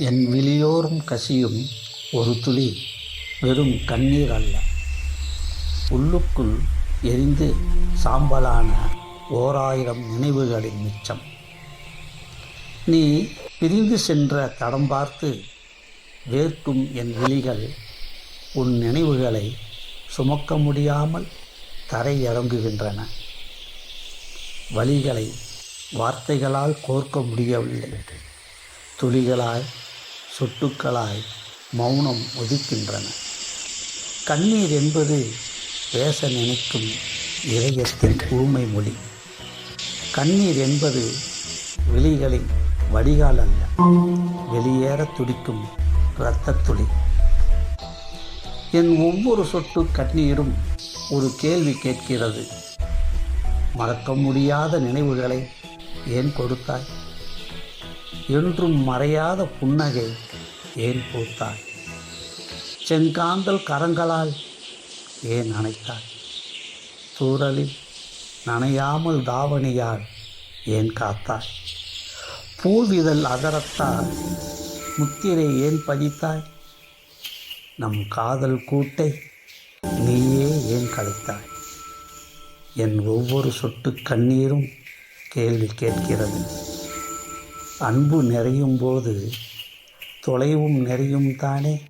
என் விழியோரும் கசியும் ஒரு துளி வெறும் கண்ணீர் அல்ல. உள்ளுக்குள் எரிந்து சாம்பலான ஓராயிரம் நினைவுகளின் மிச்சம். நீ பிரிந்து சென்ற தடம் பார்த்து வேர்க்கும் என் விழிகள் உன் நினைவுகளை சுமக்க முடியாமல் தரையிறங்குகின்றன. வழிகளை வார்த்தைகளால் கோர்க்க முடியவில்லை. துளிகளாய் சொட்டுக்களாய் மௌனம் ஒதுக்கின்றன கண்ணீர் என்பது பேச நினைக்கும் இதயத்தின் ஊமை மொழி. கண்ணீர் என்பது விழிகளின் வடிகால் அல்ல வெளியேற துடிக்கும் இரத்தத் துளி. என் ஒவ்வொரு சொட்டு கண்ணீரும் ஒரு கேள்வி கேட்கிறது. மறக்க முடியாத நினைவுகளை ஏன் கொடுத்தாய்? என்றும் மறையாத புன்னகை ஏன் பூத்தாய் செங்காந்தல் கரங்களால் ஏன் அணைத்தாய் தூரலில் நனையாமல் தாவணியால் ஏன் காத்தாய் பூவிதழ் அதரத்தால் முத்திரை ஏன் பதித்தாய்? நம் காதல் கூட்டை நீயே ஏன் கலைத்தாய் என் ஒவ்வொரு சொட்டு கண்ணீரும் கேள்வி கேட்கிறது. அன்பு நிறையும் போது தொலைவும் நெறியும் தானே?